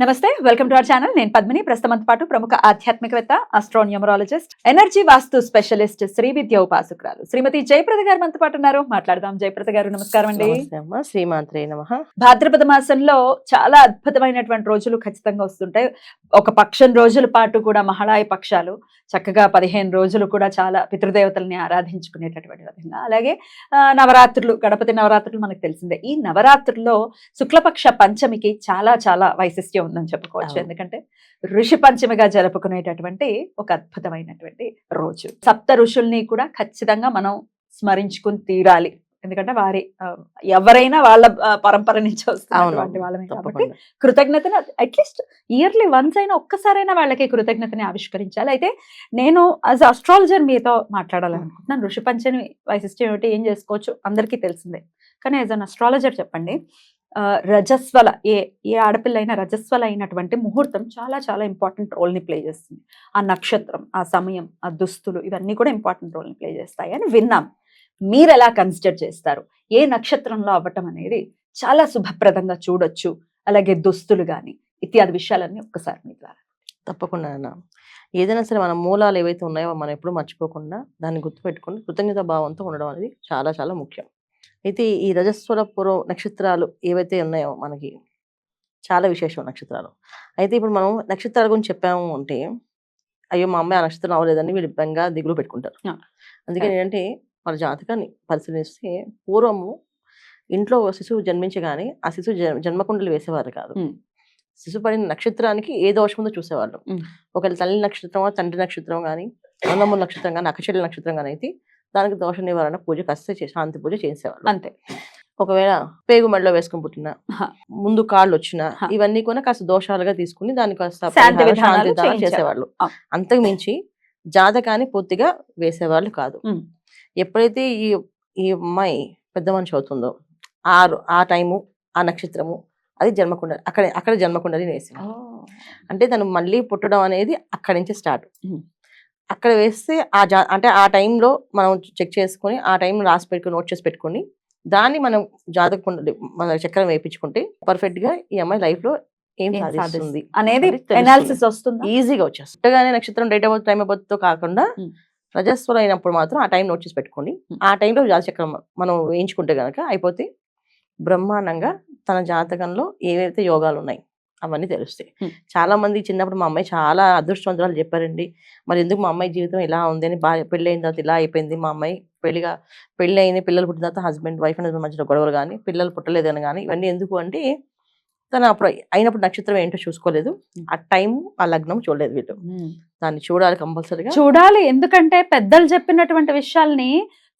నమస్తే welcome to our channel. నేను పద్మిని. ప్రస్తుతం పాటు ప్రముఖ ఆధ్యాత్మికవేత్త astronumerologist energy vastu specialist Shri Vidya ఉపాసకురాలు Shrimati Jayaprada garu మనతో పాటు ఉన్నారు. మాట్లాడదాం. జయప్రద గారు నమస్కారం అండి. శ్రీమాత్రే నమ. భాద్రపద మాసంలో చాలా అద్భుతమైనటువంటి రోజులు ఖచ్చితంగా వస్తుంటాయి. ఒక పక్షం రోజుల పాటు కూడా మహళాయ పక్షాలు చక్కగా పదిహేను రోజులు కూడా చాలా పితృదేవతల్ని ఆరాధించుకునేటటువంటి విధంగా. అలాగే నవరాత్రులు గణపతి నవరాత్రులు మనకు తెలిసిందే. ఈ నవరాత్రుల్లో శుక్లపక్ష పంచమికి చాలా చాలా వైశిష్ట్యం ఉందని చెప్పుకోవచ్చు. ఎందుకంటే ఋషి పంచమిగా జరుపుకునేటటువంటి ఒక అద్భుతమైనటువంటి రోజు. సప్త ఋషుల్ని కూడా ఖచ్చితంగా మనం స్మరించుకుని తీరాలి. ఎందుకంటే వారి ఎవరైనా వాళ్ళ పరంపర నుంచి వస్తున్నటువంటి వాళ్ళమే కాబట్టి కృతజ్ఞతను అట్లీస్ట్ ఇయర్లీ వన్స్ అయినా ఒక్కసారైనా వాళ్ళకి కృతజ్ఞతని ఆవిష్కరించాలి. అయితే నేను యాజ్ అస్ట్రాలజర్ మీతో మాట్లాడాలనుకుంటున్నాను. ఋషి పంచమి వైశిష్ట్యం ఏమిటి ఏం చేసుకోవచ్చు? అందరికీ తెలిసిందే. కానీ యాజ్ అన్ అస్ట్రాలజర్ చెప్పండి. రజస్వల ఏ ఏ ఆడపిల్ల అయినా రజస్వల అయినటువంటి ముహూర్తం చాలా చాలా ఇంపార్టెంట్ రోల్ని ప్లే చేస్తుంది. ఆ నక్షత్రం ఆ సమయం ఆ దుస్తులు ఇవన్నీ కూడా ఇంపార్టెంట్ రోల్ని ప్లే చేస్తాయి అని విన్నాం. మీరు ఎలా కన్సిడర్ చేస్తారు? ఏ నక్షత్రంలో అవ్వటం అనేది చాలా శుభప్రదంగా చూడొచ్చు. అలాగే దుస్తులు కానీ ఇత్యాది విషయాలన్నీ ఒక్కసారి మీ ద్వారా. తప్పకుండా అన్న. ఏదైనా సరే మన మూలాలు ఏవైతే ఉన్నాయో మనం ఎప్పుడు మర్చిపోకుండా దాన్ని గుర్తుపెట్టుకుని కృతజ్ఞత భావంతో ఉండడం అనేది చాలా చాలా ముఖ్యం. అయితే ఈ రజస్వర పూర్వ నక్షత్రాలు ఏవైతే ఉన్నాయో మనకి చాలా విశేషం నక్షత్రాలు అయితే ఇప్పుడు మనం నక్షత్రాల గురించి చెప్పాము అంటే అయ్యో మా అమ్మాయి ఆ నక్షత్రం అవ్వలేదని వీళ్ళు బెంగా దిగులు పెట్టుకుంటారు. అందుకని ఏంటంటే వాళ్ళ జాతకాన్ని పరిశీలిస్తే పూర్వము ఇంట్లో శిశువు జన్మించగానే ఆ శిశువు జన్మకుండలు వేసేవారు కాదు. శిశువు పడిన నక్షత్రానికి ఏ దోషం ఉందో చూసేవాళ్ళు. ఒకవేళ తల్లి నక్షత్రం తండ్రి నక్షత్రం కానీ అన్నమ్మ నక్షత్రం కానీ అక్కచెల్లి నక్షత్రం కానీ అయితే దానికి దోష నివారణ పూజ కాస్త శాంతి పూజ చేసేవాళ్ళు అంతే ఒకవేళ పేగు మెడలో వేసుకుని పుట్టిన. ముందు కాళ్ళు వచ్చిన. ఇవన్నీ కూడా కాస్త దోషాలుగా తీసుకుని దానికి కాస్త శాంతి. చేసేవాళ్ళు. అంతకు మించి జాతకాన్ని పూర్తిగా వేసేవాళ్ళు కాదు. ఎప్పుడైతే ఈ ఈ అమ్మాయి పెద్ద మనిషి అవుతుందో ఆ ఆ టైము ఆ నక్షత్రము అది జన్మకుండలి అక్కడ అక్కడ జన్మకుండలి వేసింది అంటే తను మళ్ళీ పుట్టడం అనేది అక్కడి నుంచి స్టార్ట్. అక్కడ వేస్తే ఆ జా అంటే ఆ టైంలో మనం చెక్ చేసుకొని ఆ టైం రాసి పెట్టుకుని నోట్ చేసి పెట్టుకొని దాన్ని మనం జాతక మన చక్రం వేయించుకుంటే పర్ఫెక్ట్గా ఈ అమ్మాయి లైఫ్లో ఏం సాధిస్తుంది అనేది. ఎనాలిసిస్ వస్తుందా ఈజీగా వచ్చేస్తుంది పుట్టగానే నక్షత్రం డేట్ ఆఫ్ టైం ఆఫ్తో కాకుండా. రజస్వరం అయినప్పుడు మాత్రం ఆ టైం నోట్ చేసి పెట్టుకోండి. ఆ టైంలో జాతచక్రం మనం వేయించుకుంటే గనక అయిపోతే బ్రహ్మాండంగా తన జాతకంలో ఏవైతే యోగాలు ఉన్నాయి అవన్నీ తెలుస్తాయి. చాలా మంది చిన్నప్పుడు మా అమ్మాయి చాలా అదృష్టవంతురాలు చెప్పారండి. మరి ఎందుకు మా అమ్మాయి జీవితం ఇలా ఉంది అని బాగా పెళ్ళి అయిన తర్వాత ఇలా అయిపోయింది. మా అమ్మాయి పెళ్ళిగా పెళ్ళి అయిన పిల్లలు పుట్టిన తర్వాత హస్బెండ్ వైఫ్ అనేది మధ్యలో గొడవలు కానీ పిల్లలు పుట్టలేదు అని కానీ ఇవన్నీ ఎందుకు అంటే తను అప్పుడు అయినప్పుడు నక్షత్రం ఏంటో చూసుకోలేదు. ఆ టైం ఆ లగ్నం చూడలేదు వీళ్ళు. దాన్ని చూడాలి కంపల్సరీగా. చూడాలి. ఎందుకంటే పెద్దలు చెప్పినటువంటి విషయాల్ని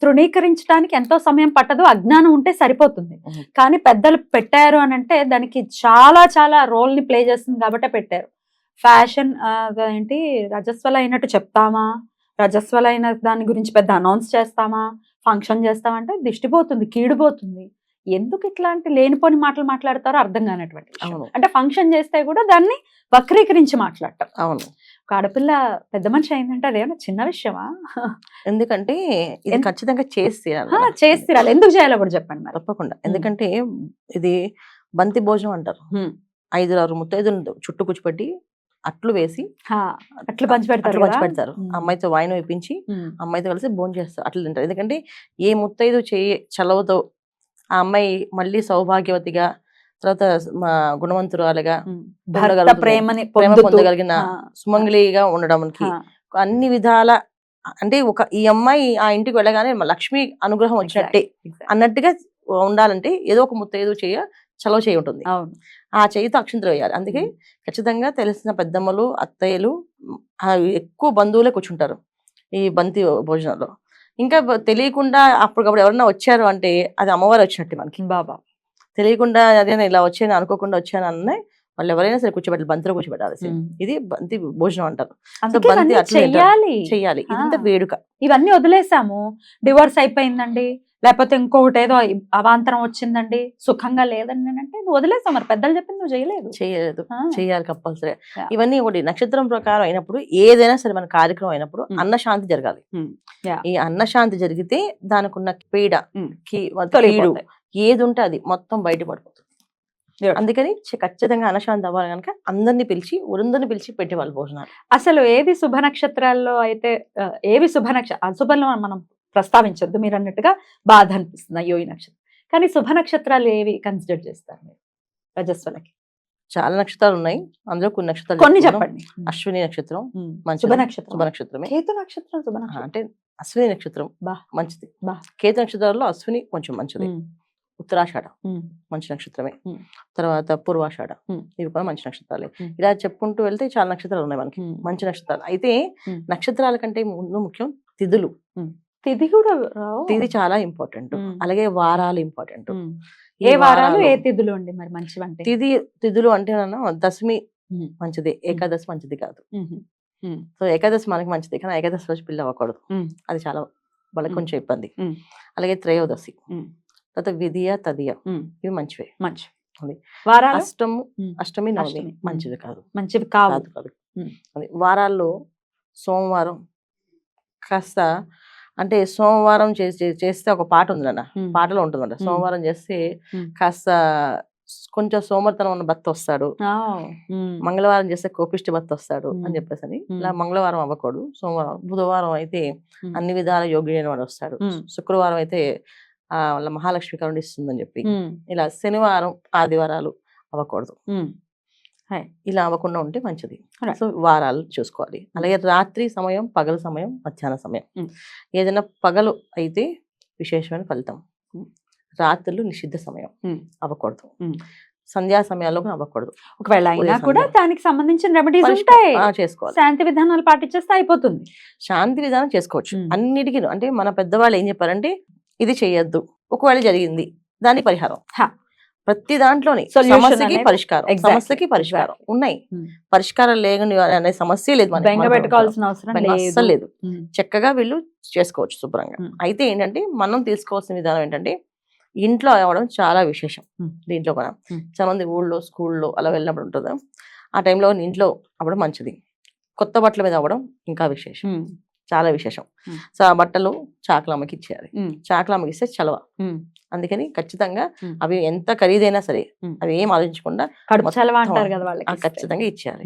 తృణీకరించడానికి ఎంతో సమయం పట్టదు అజ్ఞానం ఉంటే సరిపోతుంది. కానీ పెద్దలు పెట్టారు అని అంటే దానికి చాలా చాలా రోల్ని ప్లే చేస్తుంది కాబట్టే పెట్టారు. ఫ్యాషన్ ఏంటి రజస్వల అయినట్టు చెప్తామా? రజస్వల అయిన దాని గురించి పెద్ద అనౌన్స్ చేస్తామా? ఫంక్షన్ చేస్తామంటే దిష్టిపోతుంది కీడిపోతుంది. ఎందుకు ఇట్లాంటి లేనిపోని మాటలు మాట్లాడతారో అర్థం కానటువంటి అంటే ఫంక్షన్ చేస్తే కూడా దాన్ని వక్రీకరించి మాట్లాడటం. అవును. ఒక ఆడపిల్ల పెద్ద మనిషి అయిందంటే అదేమన్నా చిన్న విషయమా ఎందుకంటే ఇది ఖచ్చితంగా చేసి తీరాలి. చేసి తీరాలి ఎందుకు చేయాలో కూడా చెప్పండి మరి తప్పకుండా ఎందుకంటే ఇది బంతి భోజనం అంటారు. ఐదు ఆరు ముత్తైదులు చుట్టూ కూర్చోపెట్టి అట్లు వేసి అట్లు పంచి పెడతారు పంచి? పెడతారు. అమ్మాయితో వాయినం ఉమ్. అమ్మాయితో కలిసి భోజనం చేస్తారు అట్లు తింటారు ఎందుకంటే ఏ ముత్తైదు చేయి చలవతో ఆ అమ్మాయి మళ్ళీ సౌభాగ్యవతిగా తర్వాత మా గుణవంతురాలుగా. ప్రేమని ప్రేమ పొందగలిగిన ఆ, సుమంగళిగా ఉండడానికి అన్ని విధాల అంటే ఒక ఈ అమ్మాయి ఆ ఇంటికి వెళ్ళగానే లక్ష్మి అనుగ్రహం వచ్చినట్టే. అన్నట్టుగా ఉండాలంటే ఏదో ఒక ముత్తైదు చేయ చలవ చేయి ఉంటుంది. ఆ చేయితో అక్షంతలు వేయాలి. అందుకే. ఖచ్చితంగా తెలిసిన పెద్దమ్మలు అత్తయ్యలు ఎక్కువ బంధువులే కూర్చుంటారు ఈ బంతి భోజనంలో. ఇంకా తెలియకుండా అప్పటికప్పుడు ఎవరన్నా వచ్చారు అంటే అది అమ్మవారు వచ్చినట్టే మనకి. బాబా. తెలియకుండా అదే ఇలా వచ్చాను అనుకోకుండా వచ్చాను అన్న వాళ్ళు ఎవరైనా సరే కూర్చోబెట్టాలి బంతిలో కూర్చోబెట్టాలి. ఇది బంతి భోజనం అంటారు. బంతి. చెయ్యాలి. చెయ్యాలి. ఇదంతా ఆ. వేడుక. ఇవన్నీ వదిలేసాము. డివోర్స్ అయిపోయిందండి. లేకపోతే ఇంకొకటి ఏదో అవాంతరం వచ్చిందండి. సుఖంగా లేదండి అంటే నువ్వు వదిలేసావు మరి. పెద్దలు చెప్పింది నువ్వు చేయలేదు. చేయలేదు. చేయాలి కంపల్సరీ. ఇవన్నీ ఒకటి నక్షత్రం ప్రకారం అయినప్పుడు ఏదైనా సరే మన కార్యక్రమం అయినప్పుడు Mm. అన్నశాంతి జరగాలి. ఈ అన్నశాంతి జరిగితే దానికి ఉన్న పీడ ఏది ఉంటే అది మొత్తం బయట పడిపోతుంది. అందుకని ఖచ్చితంగా అనశాంతి అవ్వాలి కనుక అందరిని పిలిచి వృందని పిలిచి పెట్టేవాళ్ళు భోజనాలు. అసలు ఏది శుభ నక్షత్రాల్లో అయితే ఏవి శుభ నక్ష అశుభంలో మనం ప్రస్తావించొద్దు మీరు అన్నట్టుగా బాధ అనిపిస్తుంది. అయ్యో ఈ నక్షత్రం. కానీ శుభ నక్షత్రాలు ఏవి కన్సిడర్ చేస్తారు మీరు? రజస్వలకి. చాలా నక్షత్రాలు ఉన్నాయి. అందులో కొన్ని నక్షత్రాలు కొన్ని. చెప్పండి. అశ్విని నక్షత్రం. శుభ నక్షత్రం. శుభ నక్షత్రమే. కేతు నక్షత్రం శుభ అంటే అశ్విని నక్షత్రం బా. మంచిది. బా. కేతు నక్షత్రాల్లో అశ్విని కొంచెం మంచిది. ఉత్తరాషాఢ మంచి నక్షత్రమే. తర్వాత పూర్వాషాఢ. ఇవి కూడా మంచి నక్షత్రాలే. ఇలా చెప్పుకుంటూ వెళ్తే చాలా నక్షత్రాలు ఉన్నాయి మనకి. మంచి నక్షత్రాలు అయితే. నక్షత్రాల కంటే ముందు ముఖ్యం తిథులు తిథి కూడా. తిథి చాలా ఇంపార్టెంట్. అలాగే వారాలు ఇంపార్టెంట్. ఏ వారాలు ఏ తిథులు అండి మరి మంచివంటే తిథి తిథులు అంటే దశమి. మంచిది ఏకాదశి మంచిది కాదు సో ఏకాదశి మనకి మంచిది కానీ ఏకాదశి రోజు పిల్ల అవ్వకూడదు. అది చాలా వాళ్ళకి. కొంచెం ఇబ్బంది. అలాగే త్రయోదశి. తర్వాత విధియ తదియ ఇవి మంచివే మంచి అది. వారాలు అష్టము అష్టమి నవమి. మంచిది కాదు మంచివి కావు కాదు కాదు. అది వారాల్లో సోమవారం కాస్త అంటే సోమవారం చేసి చేస్తే ఒక పాట ఉందన్న పాటలో ఉంటుందంట. సోమవారం చేస్తే. కాస్త కొంచెం సోమర్తనం ఉన్న భర్త వస్తాడు మంగళవారం చేస్తే కోపిష్టి భర్త వస్తాడు. అని చెప్పేసి అని. ఇలా మంగళవారం అవ్వకూడదు సోమవారం బుధవారం అయితే. అన్ని విధాల యోగ్యుడైన వాడు వస్తాడు. శుక్రవారం అయితే వాళ్ళ మహాలక్ష్మి కరుణిస్తుందని చెప్పి ఇలా శనివారం ఆదివారాలు అవ్వకూడదు. ఇలా అవ్వకుండా ఉంటే మంచిది. సో వారాలు చూసుకోవాలి అలాగే రాత్రి సమయం పగల సమయం మధ్యాహ్న సమయం. ఏదైనా పగలు అయితే విశేషమైన ఫలితం. రాత్రులు నిషిద్ధ సమయం. అవ్వకూడదు. సంధ్యా సమయాల్లో కూడా అవ్వకూడదు ఒకవేళ అయినా కూడా. దానికి సంబంధించిన రెమెడీస్ ఉంటాయి చేసుకోవాలి శాంతి విధానాలు పాటించేస్తే అయిపోతుంది శాంతి విధానం చేసుకోవచ్చు. అన్నిటికీ అంటే మన పెద్దవాళ్ళు ఏం చెప్పారంటే ఇది చేయొద్దు. ఒకవేళ జరిగింది దాని పరిహారం. ప్రతి దాంట్లోని సమస్యకి పరిష్కారం. సమస్యకి పరిష్కారం. ఉన్నాయి. Mm. పరిష్కారం లేని అనే సమస్య లేదు పెట్టుకోవాల్సిన అవసరం అస్సలు లేదు. ఉమ్, చక్కగా వీళ్ళు చేసుకోవచ్చు శుభ్రంగా. మ్మ్. అయితే ఏంటంటే మనం తీసుకోవాల్సిన విధానం ఏంటంటే ఇంట్లో అవ్వడం చాలా విశేషం. దీంట్లో కూడా. చాలా మంది ఊళ్ళో స్కూల్లో అలా వెళ్ళినప్పుడు ఉంటుంది? ఆ టైంలో ఇంట్లో అవ్వడం మంచిది. కొత్త బట్టల మీద అవ్వడం ఇంకా విశేషం. చాలా విశేషం. సో ఆ బట్టలు చాకలమ్మకి ఇచ్చేయాలి చాకలమ్మకి ఇస్తే చలవ. అందుకని ఖచ్చితంగా. అవి ఎంత ఖరీదైనా సరే. అవి ఏం ఆలోచించకుండా. ఖచ్చితంగా ఇచ్చేయాలి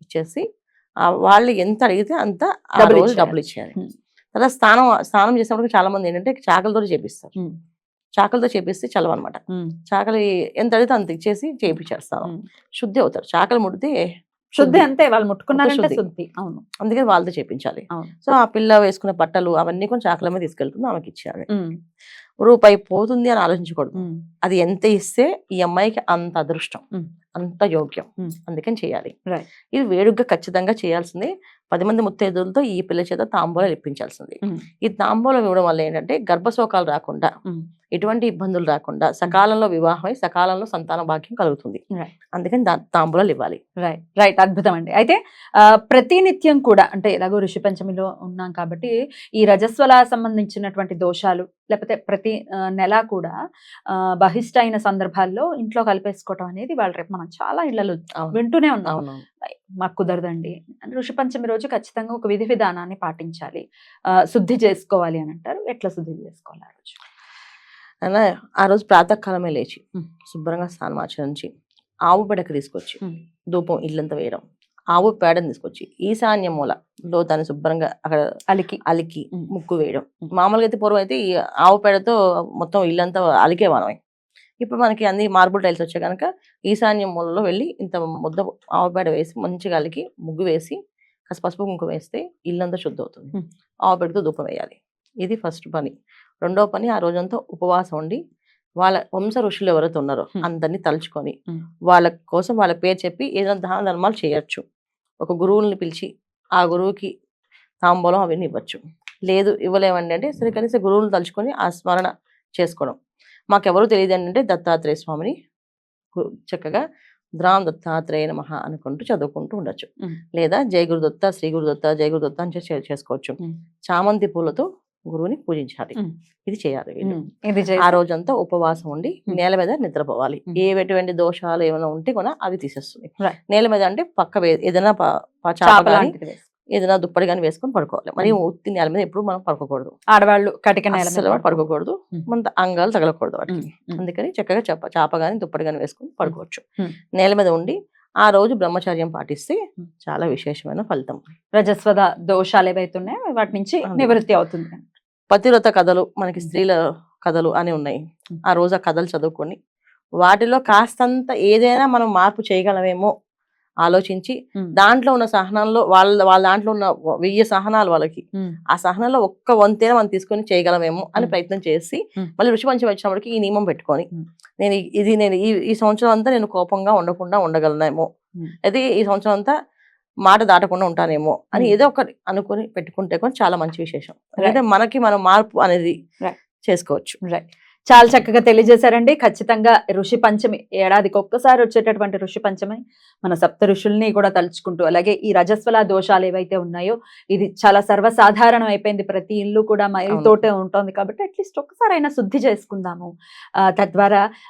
ఇచ్చేసి వాళ్ళు ఎంత అడిగితే అంత ఆ రోజు ఇచ్చేయాలి. డబ్బులు ఇచ్చేయాలి. తర్వాత స్నానం స్నానం చేసినప్పుడు చాలా మంది ఏంటంటే చాకలతో చేపిస్తారు చాకలతో చేపిస్తే చలవ అనమాట చాకలి ఎంత అడిగితే అంత ఇచ్చేసి ఉమ్. శుద్ధి అవుతారు చాకలి ముడితే శుద్ధి. అంతే వాళ్ళు ముట్టుకున్నారంటే శుద్ధి. అవును. అందుకని వాళ్ళతో చేపించాలి సో ఆ పిల్ల వేసుకునే బట్టలు అవన్నీ కొంచెం చాకల మీద తీసుకెళ్తుంది ఆమెకి ఇచ్చేయాలి. రూపాయి పోతుంది అని ఆలోచించకూడదు. అది ఎంత ఇస్తే ఈ అమ్మాయికి అంత అదృష్టం. అంత యోగ్యం. అందుకని చేయాలి. ఇది వేడుగ్గా ఖచ్చితంగా చేయాల్సింది. పది మంది ముత్తైదులతో ఈ పిల్ల చేత తాంబూలాలు ఇప్పించాల్సింది. ఈ తాంబూలం ఇవ్వడం వల్ల ఏంటంటే గర్భశోకాలు రాకుండా. ఎటువంటి ఇబ్బందులు రాకుండా సకాలంలో వివాహమై సకాలంలో సంతాన భాగ్యం కలుగుతుంది. అందుకని తాంబూలాలు ఇవ్వాలి. రైట్ రైట్ అద్భుతం అండి. అయితే ప్రతినిత్యం కూడా అంటే ఎలాగో ఋషి పంచమిలో ఉన్నాం కాబట్టి ఈ రజస్వల సంబంధించినటువంటి దోషాలు లేకపోతే ప్రతి నెల కూడా బహిష్ట అయిన సందర్భాల్లో ఇంట్లో కలిపేసుకోవటం అనేది వాళ్ళు రేపు మనం చాలా ఇళ్ళలో వింటూనే ఉన్నాం. మాకు కుదరదండి. ఋషి పంచమి రోజు ఖచ్చితంగా ఒక విధి విధానాన్ని పాటించాలి. శుద్ధి చేసుకోవాలి అని అంటారు. ఎట్లా శుద్ధి చేసుకోవాలి ఆ రోజు? అలా ఆ రోజు ప్రాతకాలమే లేచి. శుభ్రంగా స్నానం ఆచరించి ఆవు పెడక తీసుకొచ్చి. ధూపం ఇల్లంతా వేయడం ఆవు పేడని తీసుకొచ్చి ఈశాన్య మూలలో దాన్ని శుభ్రంగా అక్కడ అలికి అలికి. ముగ్గు వేయడం. మామూలుగా అయితే పూర్వం అయితే ఈ ఆవు పేడతో మొత్తం ఇల్లంతా అలికే మనమే ఇప్పుడు మనకి అన్ని మార్బుల్ టైల్స్ వచ్చాయి కనుక ఈశాన్య మూలలో వెళ్ళి ఇంత ముద్ద ఆవు పేడ వేసి మంచిగా అలికి ముగ్గు వేసి కాస్త పసుపు కుంకుమ వేస్తే ఇల్లంతా శుద్ధి అవుతుంది. ఆవు పేడతో ధూపం వేయాలి ఇది ఫస్ట్ పని రెండో పని ఆ రోజంతా ఉపవాసం ఉండి వాళ్ళ వంశ ఋషులు ఎవరైతే ఉన్నారో. అందరినీ తలుచుకొని. వాళ్ళ కోసం వాళ్ళ పేరు చెప్పి ఏదైనా దాన ధర్మాలు చేయొచ్చు ఒక గురువుల్ని పిలిచి ఆ గురువుకి తాంబూలం అవన్నీ ఇవ్వచ్చు. లేదు ఇవ్వలేమండి అంటే సరే కనీసం గురువులు తలుచుకొని ఆ స్మరణ చేసుకోవడం. మాకెవరు తెలియదు అంటే దత్తాత్రేయ స్వామిని. చక్కగా ద్రామ్ దత్తాత్రేయ నమః అనుకుంటూ చదువుకుంటూ ఉండొచ్చు. లేదా జయ గురుదత్త శ్రీ గురుదత్త జయ గురుదత్త అని చేసి చేసుకోవచ్చు. చామంతి పూలతో గురువుని పూజించాలి. ఇది చేయాలి వీళ్ళు. ఆ రోజంతా ఉపవాసం ఉండి. నేల మీద నిద్రపోవాలి ఉమ్. ఏ ఎటువంటి దోషాలు ఏమైనా ఉంటే కూడా అవి తీసేస్తుంది. నేల మీద అంటే పక్క ఏదైనా. ఏదైనా దుప్పటి కానీ వేసుకొని పడుకోవాలి మరి ఉత్తి నేల మీద ఎప్పుడు మనం పడుకోకూడదు ఆడవాళ్ళు కటిక నేల పడుకోకూడదు. మన అంగాలు తగలకూడదు వాటికి. అందుకని చక్కగా చాప చాప కానీ దుప్పటి కానీ వేసుకొని పడుకోవచ్చు. నేల మీద ఉండి ఆ రోజు బ్రహ్మచర్యం పాటిస్తే. చాలా విశేషమైన ఫలితం రజస్వద దోషాలు ఏవైతే ఉన్నాయో వాటి నుంచి. నివృత్తి అవుతుంది పతివ్రత కథలు మనకి స్త్రీల కథలు అని ఉన్నాయి. ఆ రోజు ఆ కథలు చదువుకొని వాటిలో కాస్తంత ఏదైనా మనం మార్పు చేయగలమేమో ఆలోచించి దాంట్లో ఉన్న సహనంలో వాళ్ళ వాళ్ళ దాంట్లో ఉన్న వెయ్యి సహనాలు వాళ్ళకి ఆ సహనంలో ఒక్క వంతైనా మనం తీసుకొని చేయగలమేమో అని. ప్రయత్నం చేసి. మళ్ళీ ఋషి పంచమి వచ్చినప్పటికి ఈ నియమం పెట్టుకొని. నేను ఇది నేను ఈ ఈ సంవత్సరం అంతా నేను కోపంగా ఉండకుండా ఉండగలనేమో. అది ఈ సంవత్సరం అంతా మాట దాటకుండా ఉంటానేమో అని ఉమ్. ఏదో ఒకటి అనుకొని పెట్టుకుంటే కొంచెం చాలా మంచి విశేషం. ఎందుకంటే మనకి మనం మార్పు అనేది. చేసుకోవచ్చు. రైట్ చాలా చక్కగా తెలియజేశారండి. ఖచ్చితంగా ఋషి పంచమి ఏడాదికి ఒక్కసారి వచ్చేటటువంటి ఋషి పంచమి మన సప్త ఋషుల్ని కూడా తలుచుకుంటూ అలాగే ఈ రజస్వల దోషాలు ఏవైతే ఉన్నాయో ఇది చాలా సర్వసాధారణం అయిపోయింది. ప్రతి ఇల్లు కూడా మైలుతోటే ఉంటుంది కాబట్టి అట్లీస్ట్ ఒక్కసారైనా శుద్ధి చేసుకుందాము. తద్వారా